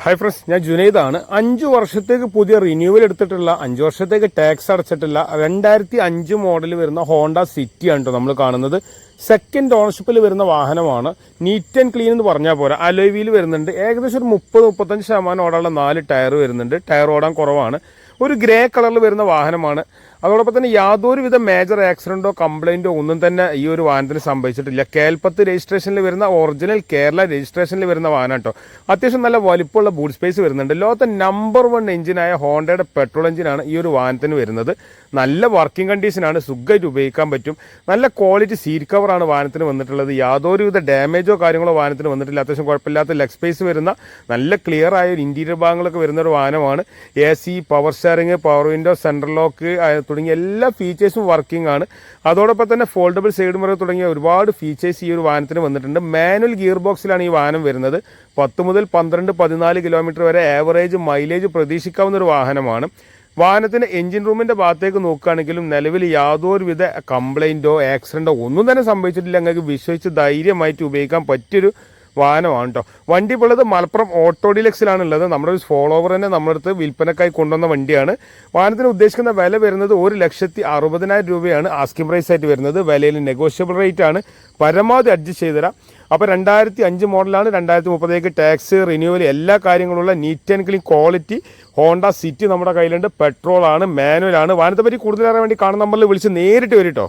Hi friends ഞാൻ ജുനൈദാണ്. അഞ്ച് വർഷത്തേക്ക് പുതിയ റിന്യൂവൽ എടുത്തിട്ടുള്ള അഞ്ച് വർഷത്തേക്ക് ടാക്സ് അടച്ചിട്ടില്ല രണ്ടായിരത്തി അഞ്ച് മോഡൽ വരുന്ന ഹോണ്ട സിറ്റി ആണ് കേട്ടോ നമ്മൾ കാണുന്നത്. സെക്കൻഡ് ഓണർഷിപ്പിൽ വരുന്ന വാഹനമാണ്. നീറ്റ് ആൻഡ് ക്ലീൻ എന്ന് പറഞ്ഞാൽ പോരാ. അലോയ് വീൽ വരുന്നുണ്ട്. ഏകദേശം ഒരു മുപ്പത് മുപ്പത്തഞ്ച് ശതമാനം ഓടാനുള്ള നാല് ടയർ വരുന്നുണ്ട്. ടയർ ഓടാൻ കുറവാണ്. ഒരു ഗ്രേ കളറിൽ വരുന്ന വാഹനമാണ്. അതോടൊപ്പം തന്നെ യാതൊരുവിധ മേജർ ആക്സിഡന്റോ കംപ്ലൈന്റോ ഒന്നും തന്നെ ഈ ഒരു വാഹനത്തിന് സംഭവിച്ചിട്ടില്ല. കേൽപ്പത്ത് രജിസ്ട്രേഷനിൽ വരുന്ന ഒറിജിനൽ കേരള രജിസ്ട്രേഷനിൽ വരുന്ന വാഹനം കേട്ടോ. അത്യാവശ്യം നല്ല വലിപ്പമുള്ള ബൂട്ട് സ്പേസ് വരുന്നുണ്ട്. ലോകത്തെ നമ്പർ വൺ എഞ്ചിനായ ഹോണ്ടയുടെ പെട്രോൾ എഞ്ചിനാണ് ഈ ഒരു വാഹനത്തിന് വരുന്നത്. നല്ല വർക്കിംഗ് കണ്ടീഷനാണ് സുഖമായിട്ട് ഉപയോഗിക്കാൻ പറ്റും. നല്ല ക്വാളിറ്റി സീറ്റ് കവറാണ് വാഹനത്തിന് വന്നിട്ടുള്ളത്. യാതൊരുവിധ ഡാമേജോ കാര്യങ്ങളോ വാഹനത്തിന് വന്നിട്ടില്ല. അത്യാവശ്യം കുഴപ്പമില്ലാത്ത ലെഗ് സ്പേസ് വരുന്ന നല്ല ക്ലിയർ ആയ ഒരു ഇന്റീരിയർ ഭാഗങ്ങളൊക്കെ വരുന്ന ഒരു വാഹനമാണ്. A C power steering power window central lock തുടങ്ങിയ എല്ലാ ഫീച്ചേഴ്സും വർക്കിംഗ് ആണ്. അതോടൊപ്പം തന്നെ ഫോൾഡബിൾ സൈഡ് മിറർ തുടങ്ങിയ ഒരുപാട് ഫീച്ചേഴ്സ് ഈ ഒരു വാഹനത്തിന് വന്നിട്ടുണ്ട്. മാനുവൽ ഗിയർ ബോക്സിലാണ് ഈ വാഹനം വരുന്നത്. പത്ത് മുതൽ പന്ത്രണ്ട് പതിനാല് കിലോമീറ്റർ വരെ ആവറേജ് മൈലേജ് പ്രതീക്ഷിക്കാവുന്ന ഒരു വാഹനമാണ്. വാഹനത്തിന്റെ എഞ്ചിൻ റൂമിന്റെ ഭാഗത്തേക്ക് നോക്കുകയാണെങ്കിലും നിലവിൽ യാതൊരുവിധ കംപ്ലൈന്റോ ആക്സിഡന്റോ ഒന്നും തന്നെ സംഭവിച്ചിട്ടില്ല. നിങ്ങൾക്ക് വിശ്വസിച്ച് ധൈര്യമായിട്ട് ഉപയോഗിക്കാൻ പറ്റിയൊരു വാഹനമാണ് കേട്ടോ വണ്ടി ഇപ്പോൾ ഉള്ളത് മലപ്പുറം ഓട്ടോ ഡിലക്സിലാണ് ഉള്ളത് നമ്മുടെ ഒരു ഫോളോവർ തന്നെ നമ്മുടെ അടുത്ത് വിൽപ്പനക്കായി കൊണ്ടുവന്ന വണ്ടിയാണ്. വാഹനത്തിന് ഉദ്ദേശിക്കുന്ന വില വരുന്നത് ഒരു ലക്ഷത്തി അറുപതിനായിരം രൂപയാണ്. ആസ്കിംഗ് പ്രൈസ് ആയിട്ട് വരുന്നത്. വിലയിൽ നെഗോഷ്യബിൾ റേറ്റ് ആണ്. പരമാവധി അഡ്ജസ്റ്റ് ചെയ്ത് തരാം. അപ്പോൾ രണ്ടായിരത്തി അഞ്ച് മോഡലാണ് രണ്ടായിരത്തി മുപ്പതേക്ക് ടാക്സ് റിന്യൂവൽ എല്ലാ കാര്യങ്ങളുള്ള neat and clean quality Honda City നമ്മുടെ കയ്യിലുണ്ട്. പെട്രോളാണ് മാനുവൽ ആണ്. വാഹനത്തെ പറ്റി കൂടുതൽ അറിയാൻ വേണ്ടി കാണുന്ന നമ്പറിൽ വിളിച്ച് നേരിട്ട് വരും കേട്ടോ